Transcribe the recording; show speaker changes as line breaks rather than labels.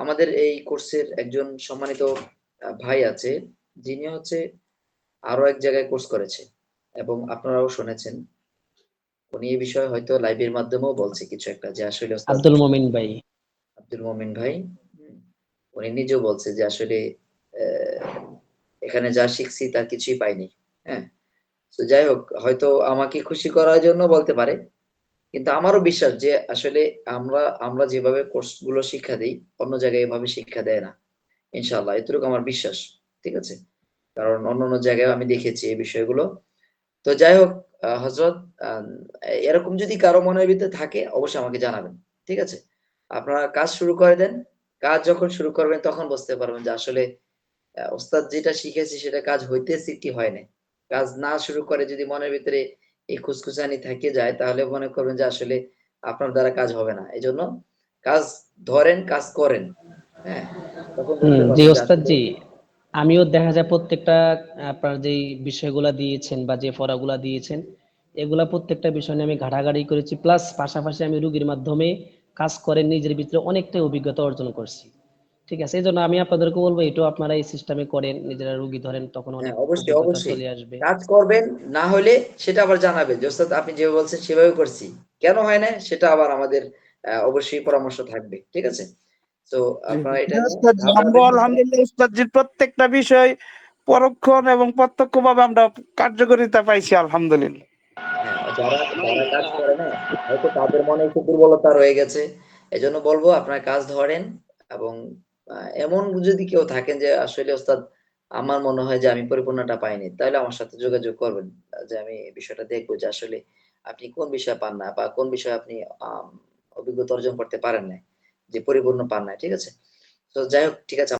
আমাদের এই কোর্সের একজন সম্মানিত ভাই আছে যিনি হচ্ছে আরও এক জায়গায় কোর্স করেছে এবং আপনারাও শুনেছেন। উনি এই বিষয়ে হয়তো লাইভের মাধ্যমেও বলছে কিছু একটা যে আসলে
আব্দুল মমিন ভাই।
আব্দুল মোমিন ভাই উনি নিজেও বলছে যে আসলে আহ, এখানে যা শিখছি তার কিছুই পাইনি হ্যাঁ। তো যাই হোক হয়তো আমাকে খুশি করার জন্য বলতে পারে কিন্তু আমারও বিশ্বাস যে আসলে আমরা আমরা যেভাবে কোর্সগুলো শিক্ষা দিই, অন্য জায়গায় এভাবে শিক্ষা দেয় না। ইনশাআল্লাহ, এতটুকু আমার বিশ্বাস, ঠিক আছে? কারণ অন্য অন্য জায়গায় আমি দেখেছি এই বিষয়গুলো। তো যাই হোক হজরত এরকম যদি কারও মনের ভিতরে থাকে, অবশ্যই আমাকে জানাবেন, ঠিক আছে? আপনারা কাজ শুরু করে দেন, কাজ যখন শুরু করবেন তখন বুঝতে পারবেন যে আসলে ওস্তাদ যেটা শিখেছি সেটা কাজ হইতেছে কি হয় না কাজ না শুরু করে যদি মনের ভিতরে এই খুসখুসানি থেকে যায় তাহলে মনে করবেন যে আসলে আপনার দ্বারা কাজ হবে না। এই জন্য কাজ ধরেন কাজ করেন। হ্যাঁ?
জি ওস্তাদ জি। আমিও দেখা যায় প্রত্যেকটা আপনার যে বিষয়গুলা দিয়েছেন বা যে পড়াগুলা দিয়েছেন এগুলা প্রত্যেকটা বিষয় নিয়ে আমি ঘাটাঘাটি করেছি। প্লাস পাশাপাশি আমি রুগীর মাধ্যমে কাজ করে নিজের ভিতরে অনেকটাই অভিজ্ঞতা অর্জন করছি। ঠিক আছে এই জন্য আমি আপনাদেরকে বলব এটাও আপনারা এই সিস্টেমে করেন নিজেরা রুগী ধরেন তখন অনেক
হ্যাঁ, অবশ্যই, অবশ্যই।
চলে আসবে।
কাজ করবেন না হলে সেটা আবার জানাবেন। যে আপনি যেভাবে বলছেন সেভাবে করছি। কেন হয় না সেটা আবার আমাদের অবশ্যই পরামর্শ থাকবে ঠিক আছে? তো আপনারা এটা।
আলহামদুলিল্লাহ উস্তাদজির প্রত্যেকটা বিষয় পরোক্ষ এবং প্রত্যক্ষ ভাবে আমরা কার্যকারিতা পাইছি আলহামদুলিল্লাহ।
হ্যাঁ, যারা যারা কাজ করে না হয়তো তাদের মনে একটু দুর্বলতা রয়ে গেছে। এজন্য বলব আপনার কাজ ধরেন এবং এমন যদি কেউ থাকেন যে আসলে ওস্তাদ, আমার মনে হয় যে আমি পরিপূর্ণটা পাইনি, তাহলে আমার সাথে যোগাযোগ করবেন, যে আমি বিষয়টা দেখব যে আসলে আপনি কোন বিষয়ে পান না বা কোন বিষয়ে আপনি অভিজ্ঞতা অর্জন করতে পারেন না যে পরিপূর্ণ পান না ঠিক আছে? তো যাই হোক, ঠিক আছে।